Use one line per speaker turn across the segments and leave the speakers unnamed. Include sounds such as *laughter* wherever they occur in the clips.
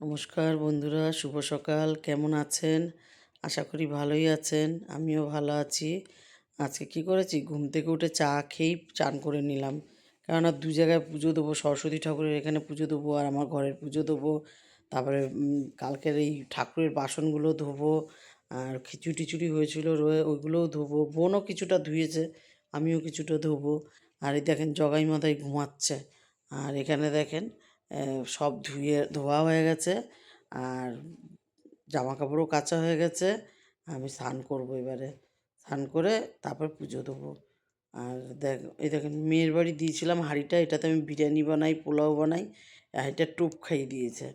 নমস্কার বন্ধুরা, শুভ সকাল। কেমন আছেন? আশা করি ভালোই আছেন। আমিও ভালো আছি। আজকে কি করেছি? ঘুম থেকে উঠে চা খেয়েই চান করে নিলাম। কেননা দু জায়গায় পুজো দেবো, সরস্বতী ঠাকুরের এখানে পুজো দেবো আর আমার ঘরের পুজো দেবো। তারপরে কালকের এই ঠাকুরের বাসনগুলো ধোবো আর খিচুড়ি টিচুড়ি হয়েছিল রয়ে, ওইগুলোও ধোবো। বোনও কিছুটা ধুয়েছে, আমিও কিছুটা ধোবো। আর এই দেখেন জগাই মাথায় ঘুমাচ্ছে। আর এখানে দেখেন সব ধুয়ে, ধোয়া হয়ে গেছে আর জামা কাপড়ও কাচা হয়ে গেছে। আমি স্নান করব এবারে। স্নান করে তারপর পুজো দেবো। আর দেখ, এই দেখেন মেয়ের বাড়ি দিয়েছিলাম হাঁড়িটা। এটাতে আমি বিরিয়ানি বানাই, পোলাও বানাই, হাঁড়িটা টোপ খাইয়ে দিয়েছে।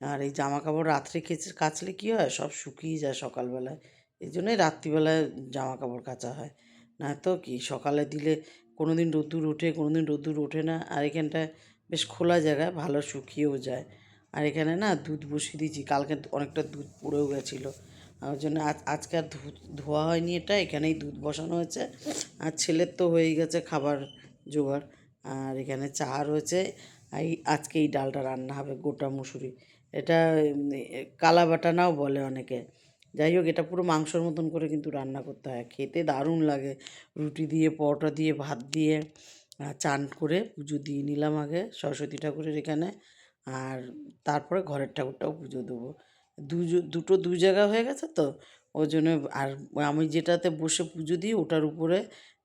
আর এই জামা কাপড় রাত্রে কেচে, কাচলে কী হয়? সব শুকিয়ে যায় সকালবেলায়। এই জন্যই রাত্রিবেলায় জামা কাপড় কাচা হয়। না তো কি? সকালে দিলে কোনো দিন রোদ্দুর ওঠে কোনো দিন রোদ্দুর ওঠে না। আর এখানটায় বেশ খোলা জায়গায় ভালো শুকিয়েও যায়। আর এখানে না দুধ বসিয়ে দিয়েছি, কালকে অনেকটা দুধ পড়েও গেছিল। ওই জন্য আজ, আজকে আর ধোয়া হয়নি এটা, এখানেই দুধ বসানো হয়েছে। আর ছেলের তো হয়েই গেছে খাবার জোগাড়। আর এখানে চা রয়েছে এই আজকে এই ডালটা রান্না হবে গোটা মুসুরি। এটা কালা বাটানাও বলে অনেকে। যাই হোক, এটা পুরো মাংসর মতন করে কিন্তু রান্না করতে হয়। খেতে দারুণ লাগে। রুটি দিয়ে, পরোটা দিয়ে, ভাত দিয়ে। চান করে পুজো দিয়ে নিলাম আগে, সরস্বতী ঠাকুরের এখানে। আর তারপরে ঘরের ঠাকুরটাও পুজো দেবো। দুজো দুটো দু জায়গা হয়ে গেছে তো, ওই জন্য আর আমি যেটাতে বসে পুজো দিই ওটার উপরে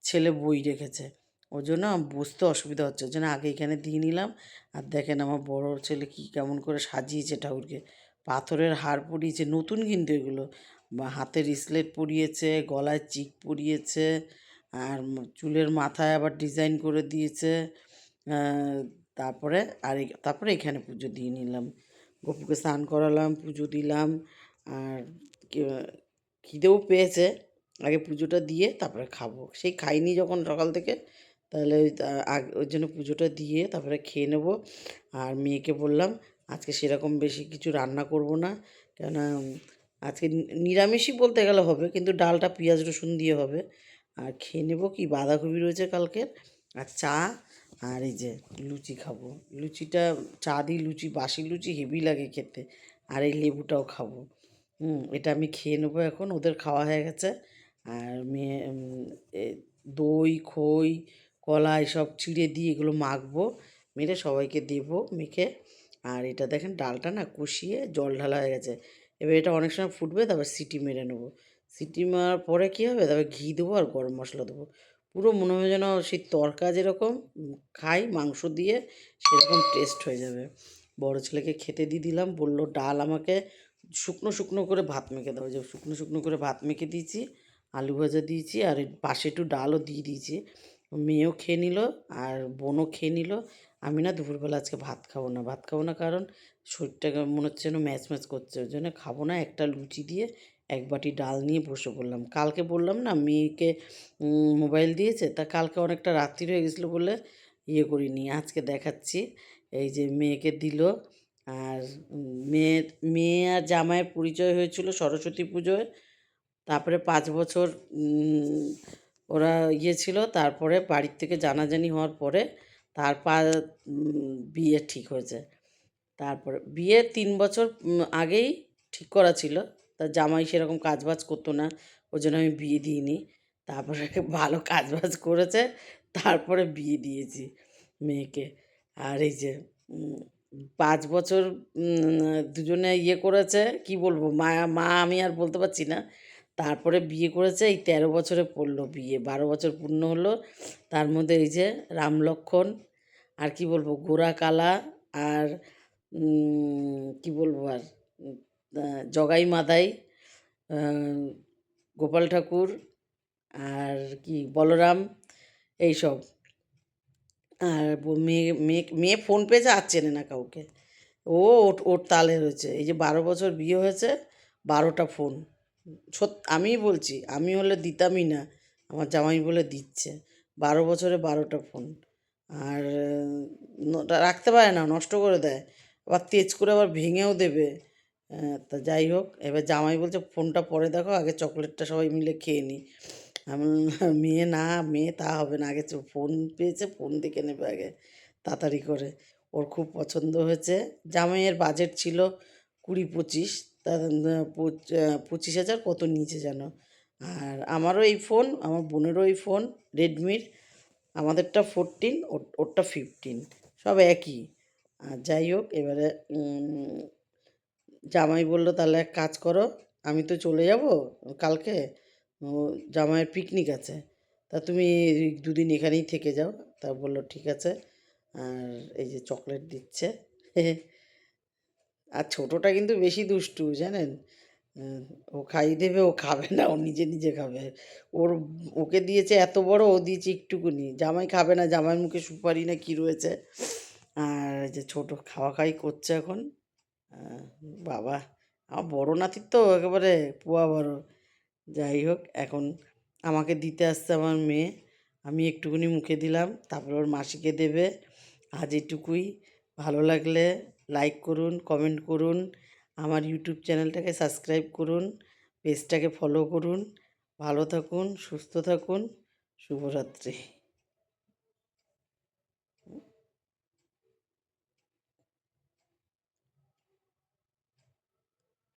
ছেলে বই রেখেছে। ওই জন্য বসতে অসুবিধা হচ্ছে, ওই জন্য আগে এখানে দিয়ে নিলাম। আর দেখেন আমার বড় ছেলে কি কেমন করে সাজিয়েছে ঠাকুরকে। পাথরের হার পরিয়েছে, নতুন কিন্তু এগুলো। বা হাতের স্লেট পরিয়েছে, গলায় চিক পরিয়েছে। আর চুলের মাথায় আবার ডিজাইন করে দিয়েছে। তারপরে আর তারপরে এখানে পুজো দিয়ে নিলাম। গপুকে স্নান করালাম, পুজো দিলাম। আর খিদেও পেয়েছে। আগে পুজোটা দিয়ে তারপরে খাব। সেই খাইনি যখন সকাল থেকে, তাহলে ওই জন্য পুজোটা দিয়ে তারপরে খেয়ে নেব। আর মেয়েকে বললাম, আজকে সেরকম বেশি কিছু রান্না করব না। কেন আজকে নিরামিষই বলতে গেলে হবে, কিন্তু ডালটা পেঁয়াজ রসুন দিয়ে হবে। আর খেয়ে নেব কি? বাঁধাকপি রয়েছে কালকের আর চা, আর এই যে লুচি খাব। লুচিটা, চা দিয়ে লুচি বাসি লুচি হেভি লাগে খেতে, আর এই লেবুটাও খাব। হুম, এটা আমি খেয়ে নেব এখন, ওদের খাওয়া হয়ে গেছে। আর মেয়ে দই, খই, কলা এসব চিড়ে দিয়ে এগুলো মাখবো, মেরে সবাইকে দেবো, মেখে। আর এটা দেখেন, ডালটা না কষিয়ে জল ঢালা হয়ে গেছে। এবার এটা অনেক সময় ফুটবে, তারপর সিটি মেরে নেব। সিটি মারার পরে কী হবে? তারপর ঘি দেবো আর গরম মশলা দেবো। পুরো মনে হবে যেন সেই তরকা যেরকম খাই, মাংস দিয়ে সেরকম টেস্ট হয়ে যাবে। বড় ছেলেকে খেতে দিয়ে দিলাম, বলল, ডাল আমাকে শুকনো শুকনো করে ভাত মেখে দাও। যে শুকনো শুকনো করে ভাত মেখে দিয়েছি, আলু ভাজা দিয়েছি, আর পাশে একটু ডালও দিয়ে দিয়েছি। মেয়েও খেয়ে নিল আর বোনও খেয়ে নিল। আমি না দুপুরবেলা আজকে ভাত খাব না, ভাত খাব না কারণ শরীরটাকে মনে হচ্ছে যেন ম্যাচ ম্যাচ করছে। ওই জন্য খাব না একটা লুচি দিয়ে এক বাটি ডাল নিয়ে বসে পড়লাম। কালকে বললাম না মেয়েকে মোবাইল দিয়েছে তা কালকে অনেকটা রাত্রি হয়ে গেছিল বলে ইয়ে করিনি। আজকে দেখাচ্ছি। এই যে মেয়েকে দিল আর উম, মেয়ে আর জামাইয়ের পরিচয় হয়েছিল সরস্বতী পুজোয়। তারপরে পাঁচ বছর ওরা ইয়ে ছিল তারপরে বাড়ির থেকে জানাজানি হওয়ার পরে তারপর বিয়ে ঠিক হয়েছে। তারপরে বিয়ে তিন বছর আগেই ঠিক করা ছিল। তা জামাই সেরকম কাজবাজ করতো না ওই জন্য আমি বিয়ে দিইনি। তারপরে *laughs* ভালো কাজবাজ করেছে, তারপরে বিয়ে দিয়েছি মেয়েকে। আর এই যে পাঁচ বছর দুজনে ইয়ে করেছে, কি বলব, মা মা আমি আর বলতে পারছি না। তারপরে বিয়ে করেছে, এই তেরো বছরে পড়ল বিয়ে, বারো বছর পূর্ণ হলো। তার মধ্যে এই যে রাম লক্ষ্মণ আর কি বলব, গোরা কালা, আর কি বলব আর জগাই মাদাই গোপাল ঠাকুর আর কি বলরাম, এইসব। আর মেয়ে মেয়ে মেয়ে ফোন পেয়েছে আর চেনে না কাউকে। ও ওর ওর তালে রয়েছে। এই যে বারো বছর বিয়ে হয়েছে, বারোটা ফোন। সত আমিই বলছি, আমি হলে দিতামই না। আমার জামাই বলে দিচ্ছে। বারো বছরে বারোটা ফোন। আর রাখতে পারে না, নষ্ট করে দেয়। আবার তেজ করে আবার ভেঙেও দেবে। তা যাই হোক, এবার জামাই বলছে, ফোনটা পরে দেখো, আগে চকলেটটা সবাই মিলে খেয়ে নিই আমি মেয়ে না, মেয়ে তা হবে না, আগে ফোন পেয়েছে, ফোন দেখে নেবে আগে, তাড়াতাড়ি করে। ওর খুব পছন্দ হয়েছে। জামাইয়ের বাজেট ছিল কুড়ি পঁচিশ, তা পঁচিশ হাজার কত নিচে যেন আর আমারও এই ফোন, আমার বোনেরও এই ফোন রেডমির আমাদেরটা ফোরটিন ওরটা ফিফটিন সব একই। আর যাই হোক, এবারে জামাই বলল, তাহলে এক কাজ করো, আমি তো চলে যাব কালকে জামাইয়ের পিকনিক আছে। তা তুমি দুদিন এখানেই থেকে যাও। তা বলল, ঠিক আছে। আর এই যে চকলেট দিচ্ছে। আর ছোটোটা কিন্তু বেশি দুষ্টু, জানেন? ও খাইয়ে দেবে, ও খাবে না, ও নিজে নিজে খাবে। ওর, ওকে দিয়েছে এত বড়, ও দিয়েছে একটুকুনি। জামাই খাবে না, জামাইয়ের মুখে সুপারি না কি রয়েছে? আর যে ছোট খাওয়া খাই করছে এখন। বাবা, আমার বড় নাতির তো একেবারে পোয়া বড়। যাই হোক, এখন আমাকে দিতে আসছে আমার মেয়ে। আমি একটুকুনি মুখে দিলাম, তারপর ওর মাসিকে দেবে। আজ এটুকুই। ভালো লাগলে লাইক করুন কমেন্ট করুন, আমার ইউটিউব চ্যানেলটাকে সাবস্ক্রাইব করুন পেজটাকে ফলো করুন। ভালো থাকুন, সুস্থ থাকুন। শুভরাত্রি।